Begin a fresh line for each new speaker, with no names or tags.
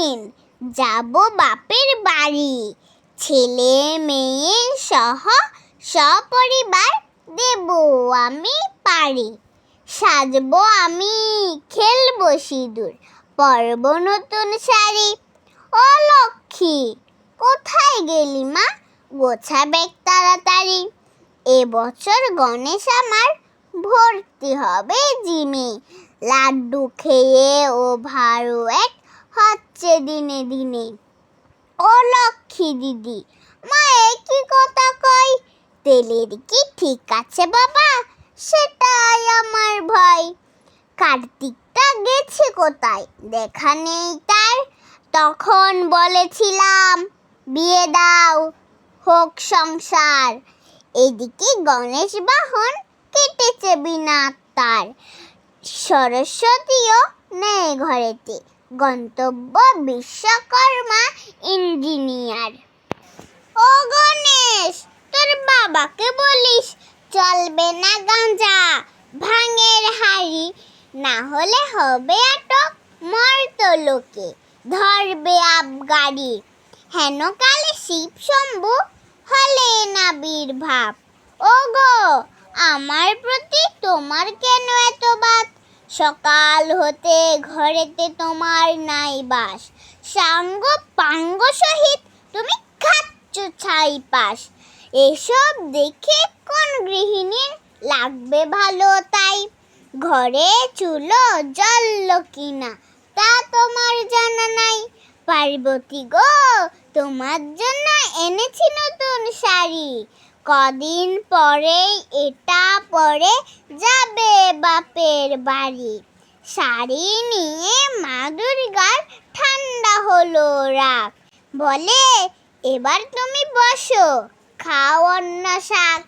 দিন। যাব বাপের বাড়ি। ছেলে, মেয়ে সহ সপরিবার দেব আমি পারি। সাজবো আমি, খেলব সিঁদুর, পরব নতুন শাড়ি। ও লক্ষ্মী, কোথায় গেলি মা? গোছা ব্যাগ তাড়াতাড়ি এবছর গণেশ আমার ভর্তি হবে জিমে। লাড্ডু খেয়ে ও ভারো এক হচ্ছে দিনে দিনে। ও লক্ষ্মী দিদি মা কি কথা কই তেলের কি ঠিক আছে বাবা? সেটাই আমার ভয়। কার্তিকটা গেছে কোথায়? দেখা নেই তার। তখন বলেছিলাম, বিয়ে দাও, হোক সংসার। এদিকে গণেশ বাহন কেটেছে বিনা তার সরস্বতীও নেই ঘরেতে। গন্তব্য বিশ্বকর্মা ইঞ্জিনিয়ার। ও গণেশ, তোর বাবাকে বলিস চলবে না গাঁজা, ভাঙের হাড়ি, না হলে হবে আটক মর্ত লোকে, ধরবে আবগাড়ি হেন কালে শিব শম্ভু হলে না বীরভাব। ও গো আমার প্রতি তোমার কেন এত বাত সকাল হতে ঘরেতে তোমার নাই বাস। সাঙ্গ পাঙ্গ সহিত তুমি খাচ্ছ ছাই পাশ। এসব দেখে কোন গৃহিণীর লাগবে ভালো তাই? ঘরে চুলো জ্বললো কিনা তা তোমার জানা নাই। পার্বতী গো, তোমার জন্য এনেছি নতুন শাড়ি। কদিন পরেই এটা পরে যাবে বাপের বাড়ি। শাড়ি নিয়ে মা দুর্গার ঠান্ডা হলো রাগ বলে, এবার তুমি বসো, খাও অন্য শাক